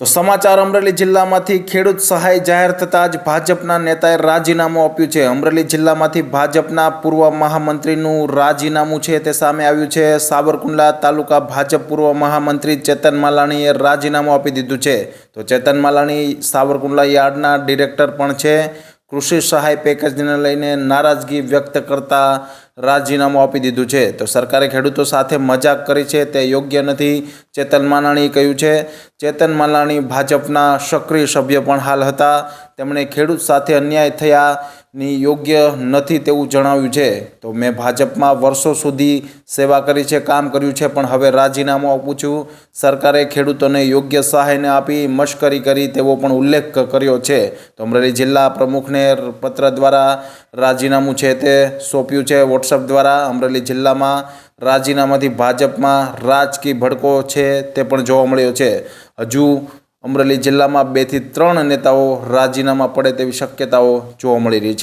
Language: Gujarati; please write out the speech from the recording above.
તો સમાચાર અમરેલી જિલ્લામાંથી ખેડૂત સહાય જાહેર થતાં જ ભાજપના નેતાએ રાજીનામું આપ્યું છે. અમરેલી જિલ્લામાંથી ભાજપના પૂર્વ મહામંત્રીનું રાજીનામું છે તે સામે આવ્યું છે. સાબરકુંડલા તાલુકા ભાજપ પૂર્વ મહામંત્રી ચેતન માલાણીએ રાજીનામું આપી દીધું છે. તો ચેતન માલાણી સાબરકુંડલા યાર્ડના ડિરેક્ટર પણ છે. કૃષિ સહાય પેકેજને લઈને નારાજગી વ્યક્ત કરતા રાજીનામું આપી દીધું છે. તો સરકારે ખેડૂતો સાથે મજાક કરી છે, તે યોગ્ય નથી. ચેતન માલાણીએ કહ્યું છે, ચેતન માલાણી ભાજપના સક્રિય સભ્ય પણ હાલ હતા. તેમણે ખેડૂત સાથે અન્યાય થયાની યોગ્ય નથી તેવું જણાવ્યું છે. તો મેં ભાજપમાં વર્ષો સુધી સેવા કરી છે, કામ કર્યું છે, પણ હવે રાજીનામું આપું છું. સરકારે ખેડૂતોને યોગ્ય સહાયને આપી મશ્કરી કરી તેવો પણ ઉલ્લેખ કર્યો છે. તો અમરેલી જિલ્લા પ્રમુખને પત્ર દ્વારા રાજીનામું છે તે સોંપ્યું છે. વોટ્સઅપ દ્વારા અમરેલી જિલ્લામાં રાજીનામાથી ભાજપમાં રાજકીય ભડકો છે તે પણ જોવા મળ્યો છે. હજુ અમરેલી જિલ્લામાં બેથી ત્રણ નેતાઓ રાજીનામા પડે તેવી શક્યતાઓ જોવા મળી રહી છે.